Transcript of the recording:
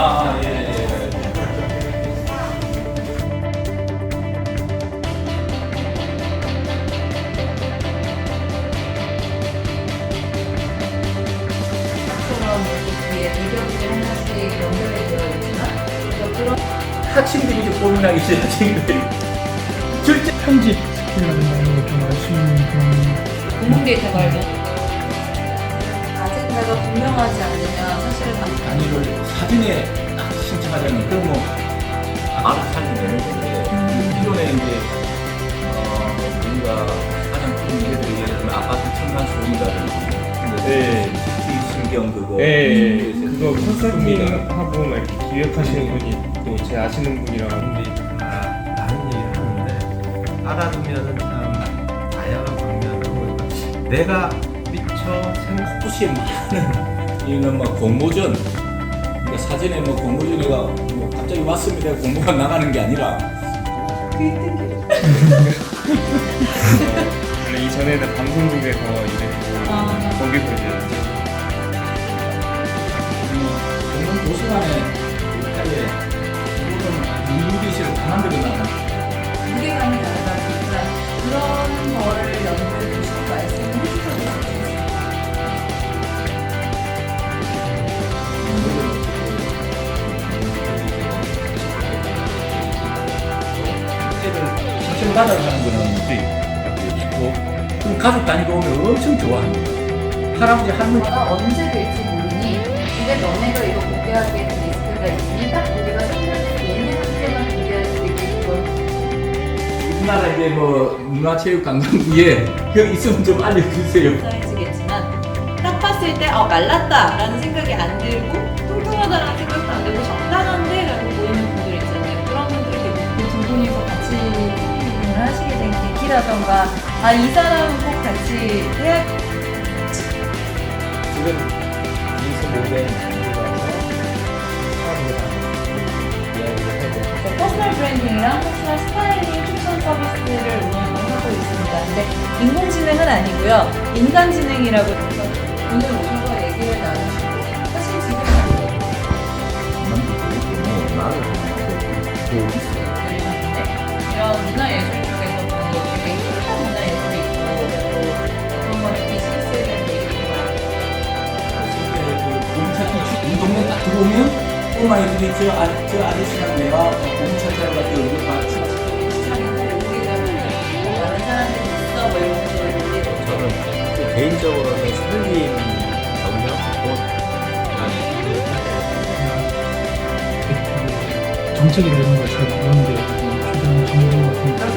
아, 예, 예. 뒤에 대기업들 하나씩 연결이 되어 있지만 학생들이 이제 고민하기 시작했어요. 실제 편집 스킬을 많이 좀 아시는 그런 공공데이터가 알죠. 젠다가 분명하지 않으면 사실은 안 단위를 사진에 딱 신청하자면 그럼 뭐 알아서 사진 내는 건데 기존에 이제 어 우리가 가장 큰 문제들이 예를 들면 아파트 층간 소음이라든지 네. 신경 그거. 네, 음, 그거 컨설팅하고 막 이렇게 기획하시는 분이 또 제 아시는 분이라 분들이 다 많은 얘기를 하는데 알아두면은 참 다양한 방면으로 보니까 내가 미처 생각 도시에 많은 이는 뭐 공모전 그러니까 사전에 뭐 공모전에가 뭐 갑자기 왔습니다 공모가 나가는 게 아니라. 원래 이전에는 방송국에서 일했고. 아. 받아서 하는 거는 있고 그럼 가족 다니고 오면 엄청 좋아합니다. 할아버지 할머니 뭐가 언제 될지 모르니 근데 너네가 이거 공개하게 된 리스크가 있으니 딱 우리가 선별된 얘네한테만 공개할 수 있게끔 우리나라 이제 뭐 문화체육 관광부에 여기 있으면 좀 알려주세요. 딱 봤을 때 어, 말랐다라는 생각이 안 들고 통통하다라는 생각 된 계기라던가 아 이 사람은 꼭 같이 해야 지금 이수 모델 하고 퍼스널 브랜딩이랑 퍼스널 스타일링 추천 서비스를 운영을 하고 있습니다. 근데 인공지능은 아니고요. 인간지능이라고 해서 오늘 딱 들어오면 꼬마애들이 저, 아, 저 아저씨랑 내가 같이 있어 뭐 이런 식으로 얘기를 저는 또 개인적으로는 살림 곧 정책이나 이런 걸잘 모르는데 최대한 정보 같은.